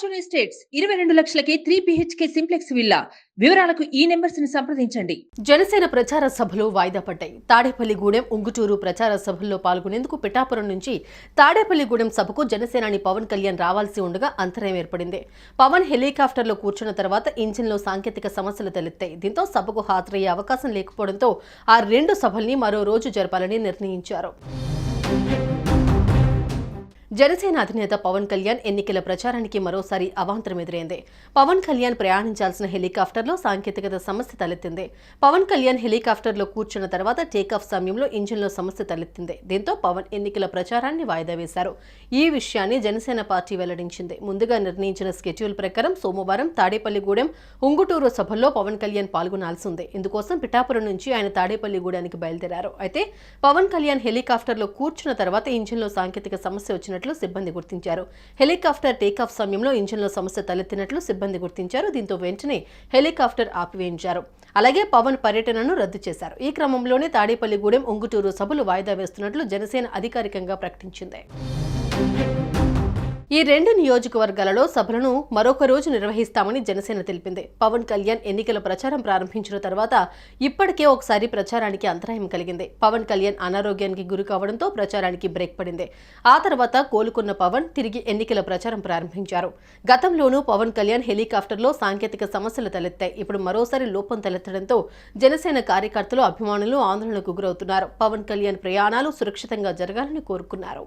Fortune Estates ఇరవై రెండు లక్షలకే త్రీ బిహెచ్కే సింప్లెక్స్ విల్లా వివరాలకు ఈ నెంబర్స్ని సంప్రదించండి. జనసేన ప్రచార సభలు వాయిదా పడ్డాయి. తాడేపల్లిగూడెం ఉంగుటూరు ప్రచార సభల్లో పాల్గొనేందుకు పిఠాపురం నుంచి తాడేపల్లిగూడెం సభకు జనసేనాని పవన్ కళ్యాణ్ రావాల్సి ఉండగా అంతరాయం ఏర్పడింది. పవన్ హెలికాప్టర్లో కూర్చున్న తర్వాత ఇంజిన్లో సాంకేతిక సమస్యలు తలెత్తాయి. దీంతో సభకు హాజరయ్యే అవకాశం లేకపోవడంతో ఆ రెండు సభల్ని మరో రోజు జరపాలని నిర్ణయించారు. జనసేన అధినేత పవన్ కళ్యాణ్ ఎన్నికల ప్రచారానికి మరోసారి అవాంతరం ఎదురైంది. పవన్ కళ్యాణ్ ప్రయాణించాల్సిన హెలికాప్టర్లో సాంకేతికత సమస్య తలెత్తింది. పవన్ కళ్యాణ్ హెలికాప్టర్లో కూర్చున్న తర్వాత టేకాఫ్ సమయంలో ఇంజిన్లో సమస్య తలెత్తింది. దీంతో పవన్ ఎన్నికల ప్రచారాన్ని వాయిదా వేశారు. ఈ విషయాన్ని జనసేన పార్టీ వెల్లడించింది. ముందుగా నిర్ణయించిన స్కెడ్యూల్ ప్రకారం సోమవారం తాడేపల్లిగూడెం ఉంగుటూరు సభల్లో పవన్ కళ్యాణ్ పాల్గొనాల్సి ఉంది ఇందుకోసం పిఠాపురం నుంచి ఆయన తాడేపల్లిగూడెనికి బయలుదేరారు. అయితే పవన్ కళ్యాణ్ హెలికాప్టర్లో కూర్చున్న తర్వాత ఇంజిన్లో సాంకేతిక సమస్య వచ్చినట్లు సిబ్బంది గుర్తించారు. హెలికాప్టర్ టేకాఫ్ సమయంలో ఇంజిన్లో సమస్య తలెత్తినట్లు సిబ్బంది గుర్తించారు. దీంతో వెంటనే హెలికాప్టర్ ఆపివేయించారు. అలాగే పవన్ పర్యటనను రద్దు చేశారు. ఈ క్రమంలోనే తాడేపల్లిగూడెం ఉంగుటూరు సభలు వాయిదా వేస్తున్నట్లు జనసేన అధికారికంగా ప్రకటించింది. ఈ రెండు నియోజకవర్గాలలో సభలను మరొక రోజు నిర్వహిస్తామని జనసేన తెలిపింది. పవన్ కళ్యాణ్ ఎన్నికల ప్రచారం ప్రారంభించిన తర్వాత ఇప్పటికే ఒకసారి ప్రచారానికి అంతరాయం కలిగింది. పవన్ కళ్యాణ్ అనారోగ్యానికి గురి కావడంతో ప్రచారానికి బ్రేక్ పడింది. ఆ తర్వాత కోలుకున్న పవన్ తిరిగి ఎన్నికల ప్రచారం ప్రారంభించారు. గతంలోనూ పవన్ కళ్యాణ్ హెలికాప్టర్లో సాంకేతిక సమస్యలు తలెత్తాయి. ఇప్పుడు మరోసారి లోపం తలెత్తడంతో జనసేన కార్యకర్తలు అభిమానులు ఆందోళనకు గురవుతున్నారు. పవన్ కళ్యాణ్ ప్రయాణాలు సురక్షితంగా జరగాలని కోరుకున్నారు.